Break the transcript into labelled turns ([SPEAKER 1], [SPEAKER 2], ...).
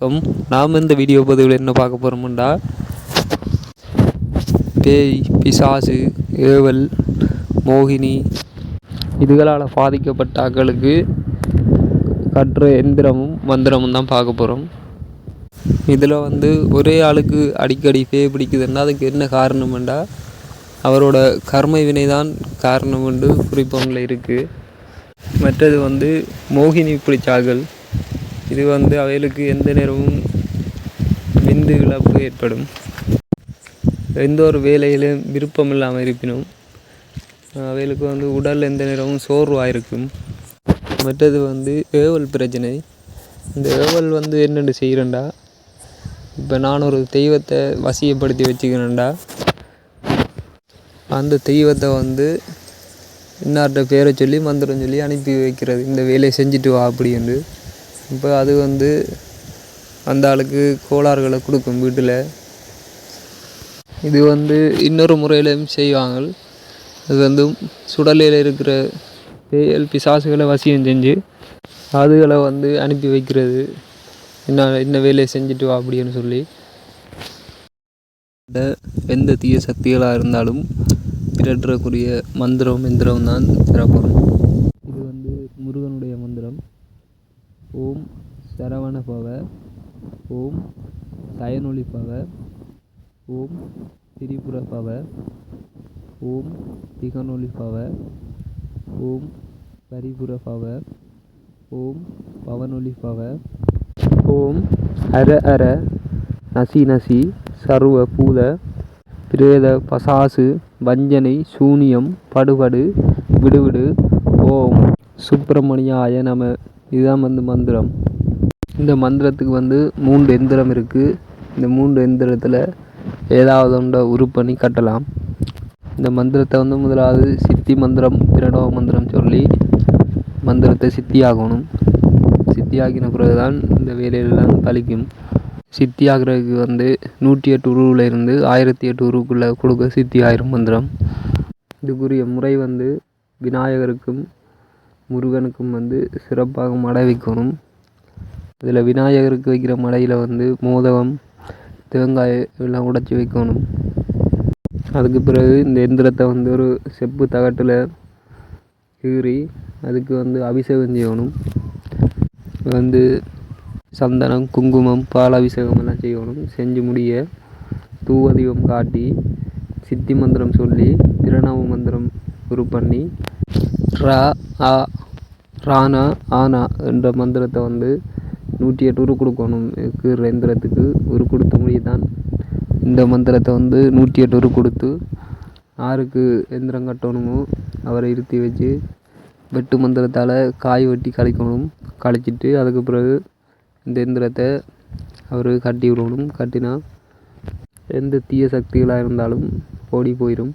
[SPEAKER 1] வணக்கம். நாம் இந்த வீடியோ பதிவில் என்ன பார்க்க போகிறோம்டா பேய் பிசாசு ஏவல் மோகினி இதுகளால் பாதிக்கப்பட்ட ஆக்களுக்கு கற்ற எந்திரமும் மந்திரமும் தான் பார்க்க போகிறோம் இதில் வந்து ஒரே ஆளுக்கு அடிக்கடி பேய் பிடிக்குதுன்னா அதுக்கு என்ன காரணம்ண்டா அவரோட கர்ம வினை தான் காரணம் என்று குறிப்பொன்றில் இருக்குது மற்றது வந்து மோகினி பிடிச்ச ஆக்கள் இது வந்து அவைகளுக்கு எந்த நேரமும் விந்து இழப்பு ஏற்படும். எந்த ஒரு வேலையிலும் விருப்பம் இல்லாமல் இருப்பினும் அவைகளுக்கு வந்து உடல் எந்த நேரமும் சோர்வாக இருக்கும் மற்றது வந்து ஏவல் பிரச்சனை. இந்த ஏவல் வந்து என்னென்னு செய்கிறேன்டா? இப்போ நான் ஒரு தெய்வத்தை வசியப்படுத்தி வச்சுக்கிறேன்டா. அந்த தெய்வத்தை வந்து இன்னார்கிட்ட பேரை சொல்லி மந்திரம் சொல்லி அனுப்பி வைக்கிறது. இந்த வேலையை செஞ்சுட்டு வா அப்படின்னு இப்போ அது வந்து அந்த ஆளுக்கு கோளாறுகளை கொடுக்கும் வீட்டில். இது வந்து இன்னொரு முறையிலும் செய்வாங்க அது வந்து சுடலையில் இருக்கிற பேயல் பிசாசுகளை வசியம் செஞ்சு அதுகளை வந்து அனுப்பி வைக்கிறது. என்ன என்ன வேலையை செஞ்சுட்டு வா அப்படின்னு சொல்லி. எந்த தீய சக்திகளாக இருந்தாலும் பிறற்றக்கூடிய மந்திரம் மந்திரம் தான் தரப்படும் இது வந்து முருகனுடைய மந்திரம் ஓம் சரவண பவ ஓம் சயனொளி பவ ஓம் திரிபுர பவ ஓம் திகனொளி பவ ஓம் பரிபுர பவ ஓம் பவனொளி பவ ஓம் அர அர நசி நசி சர்வ பூத பிரேத பசாசு வஞ்சனை சூனியம் படுபடு விடுவிடு. ஓம் சுப்பிரமணியாய நம. இதுதான் வந்து மந்திரம். இந்த மந்திரத்துக்கு வந்து மூன்று எந்திரம் இருக்குது இந்த மூன்று எந்திரத்தில் ஏதாவது ஒன்றை உருப்பண்ணி கட்டலாம். இந்த மந்திரத்தை வந்து முதலாவது சித்தி மந்திரம் பிரணவ மந்திரம் சொல்லி மந்திரத்தை சித்தியாகணும். சித்தியாகின பிறகு தான் இந்த வேலையெல்லாம் பழிக்கும் சித்தியாகிறதுக்கு வந்து நூற்றி எட்டு உருவில் இருந்து ஆயிரத்தி எட்டு உருவுக்குள்ளே கொடுக்க சித்தி ஆயிரம் மந்திரம். இதுக்குரிய முறை வந்து விநாயகருக்கும் முருகனுக்கும் வந்து சிறப்பாக மடை வைக்கணும். இதில் விநாயகருக்கு வைக்கிற மலையில் வந்து மோதகம் தேங்காய் எல்லாம் உடைச்சி வைக்கணும். அதுக்கு பிறகு இந்த எந்திரத்தை வந்து ஒரு செப்பு தகட்டில் கீறி அதுக்கு வந்து அபிஷேகம் செய்யணும். வந்து சந்தனம் குங்குமம் பால் அபிஷேகம் எல்லாம் செய்யணும். செஞ்சு முடிய தூவதீபம் காட்டி சித்தி மந்திரம் சொல்லி திருநாம மந்திரம் குரு பண்ணி ரா ஆ ராணா ஆனா என்ற மந்திரத்தை வந்து நூற்றி எட்டு உரு கொடுக்கணும் கீற எந்திரத்துக்கு உரு கொடுத்த முடிய தான் இந்த மந்திரத்தை வந்து நூற்றி எட்டு உரு கொடுத்து யாருக்கு எந்திரம் கட்டணுமோ அவரை இருத்தி வச்சு வெட்டு மந்திரத்தால் காய் வெட்டி கழிக்கணும். கழிச்சிட்டு அதுக்கு பிறகு இந்த எந்திரத்தை அவர் கட்டி விடணும். கட்டினா எந்த தீய சக்திகளாக இருந்தாலும் ஓடி போயிடும்